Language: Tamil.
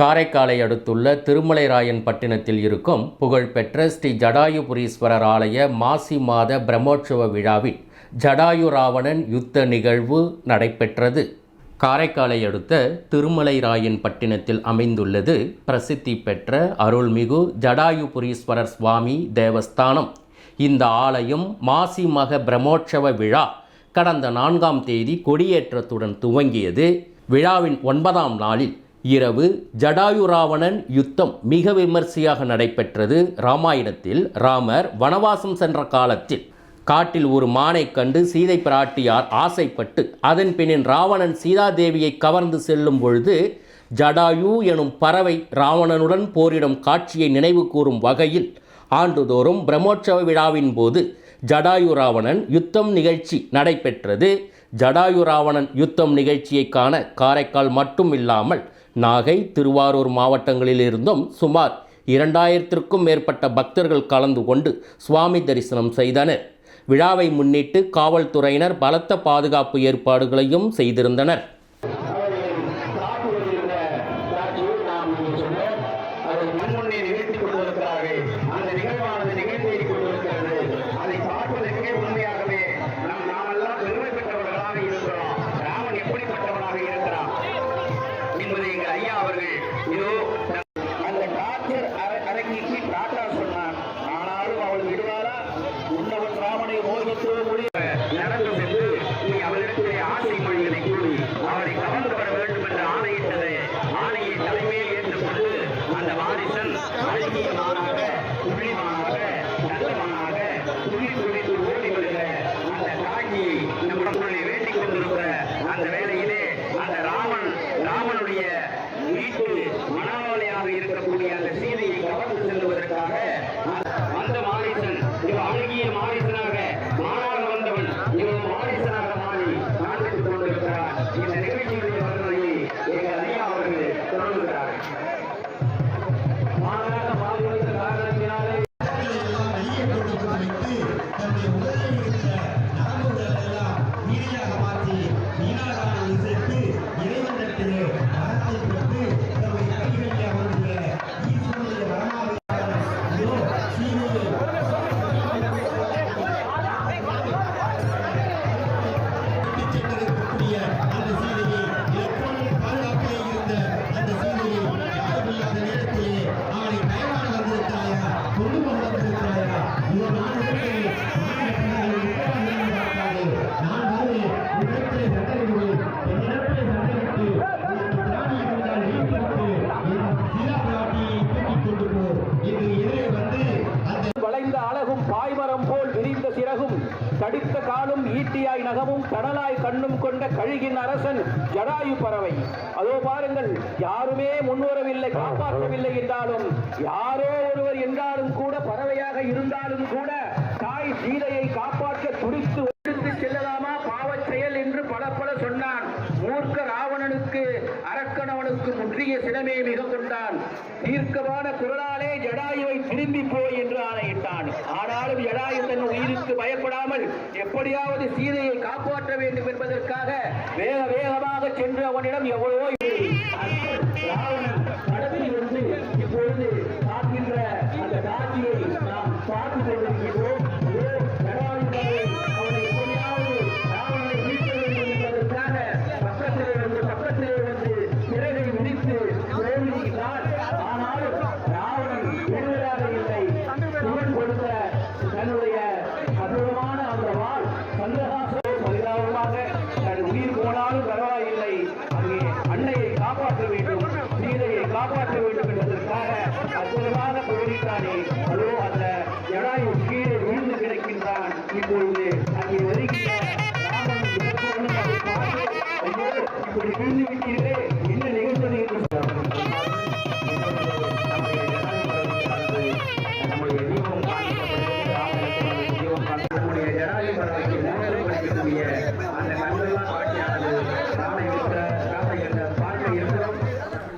காரைக்காலை அடுத்துள்ள திருமலைராயன் பட்டினத்தில் இருக்கும் புகழ்பெற்ற ஸ்ரீ ஜடாயுபுரீஸ்வரர் ஆலய மாசி மாத பிரம்மோற்சவ விழாவில் ஜடாயு ராவணன் யுத்த நிகழ்வு நடைபெற்றது. காரைக்காலை அடுத்த திருமலைராயன் பட்டினத்தில் அமைந்துள்ளது பிரசித்தி பெற்ற அருள்மிகு ஜடாயுபுரீஸ்வரர் சுவாமி தேவஸ்தானம். இந்த ஆலயம் மாசி மக பிரம்மோற்சவ விழா கடந்த நான்காம் தேதி கொடியேற்றத்துடன் துவங்கியது. விழாவின் ஒன்பதாம் நாளில் இரவு ஜடாயு ராவணன் யுத்தம் மிக விமர்சையாக நடைபெற்றது. ராமாயணத்தில் ராமர் வனவாசம் சென்ற காலத்தில் காட்டில் ஒரு மானைக் கண்டு சீதை பிராட்டியார் ஆசைப்பட்டு அதன் பின்னின் ராவணன் சீதாதேவியை கவர்ந்து செல்லும் பொழுது ஜடாயு எனும் பறவை ராவணனுடன் போரிடும் காட்சியை நினைவு கூறும் வகையில் ஆண்டுதோறும் பிரம்மோற்சவ விழாவின் போது ஜடாயு ராவணன் யுத்தம் நிகழ்ச்சி நடைபெற்றது. ஜடாயு ராவணன் யுத்தம் நிகழ்ச்சியை காண காரைக்கால் மட்டும் இல்லாமல் நாகை திருவாரூர் மாவட்டங்களிலிருந்தும் சுமார் இரண்டாயிரத்திற்கும் மேற்பட்ட பக்தர்கள் கலந்து கொண்டு சுவாமி தரிசனம் செய்தனர். விழாவை முன்னிட்டு காவல்துறையினர் பலத்த பாதுகாப்பு ஏற்பாடுகளையும் செய்திருந்தனர். என்பதை ஐயா அவர்கள் இதோ அந்த டாக்டர் அர- அரங்கிக்கு டாட்டா சொன்னான் ஆனாலும் அவள் விடுவாரா? உன்னவன் ராமனை மோகித்து முடிய நடந்து சென்று நீ அவளிடத்திலே ஆசை மொழிகளை கூறி அவரை கவர்ந்து வர வேண்டும் என்று ஆணையிட்டது. ஆணையை தலைமையில் ஏற்றுக்கொண்டு அந்த வாரிசன் அழகிய மானாக புள்ளிமானாக துள்ளி துள்ளித்து ஓடி வருகிற அந்த காட்சியை விரிந்த தடித்த காலும் ஈட்டியாய் நகமும் கடலாய் கண்ணும் கொண்ட கழுகின் அரசன் ஜடாயு பறவை. அதோ பாருங்கள் யாருமே முன்வரவில்லை காப்பாற்றவில்லை என்றாலும் யாரோ ஒருவர் என்றாலும் கூட பறவையாக இருந்தாலும் கூட தாய் சீதையை காப்பாற்ற துடித்து எடுத்து செல்லலாமா? பாவச் செயல் என்று பல பல சொன்னான். மூர்க்க ராவணனுக்கு அரக்கணவனுக்கு முற்றிய சினமே மிக கொண்டான். தீர்க்கமான குரலாலே ஜடாயுவை திரும்பி போய் என்று ஆணையிட்டான். ஆனாலும் ஜடாயு தன் உயிருக்கு பயப்படாமல் எப்படியாவது சீதையை காப்பாற்ற வேண்டும் என்பதற்காக வேக வேகமாக சென்று அவனிடம் எவ்வளவோ கடலில் வந்து இப்பொழுது பார்க்கின்ற அந்த காட்சியை நாம் பார்த்துக் கொண்டிருக்கிறோம். விழுந்துவிட்டீர்களே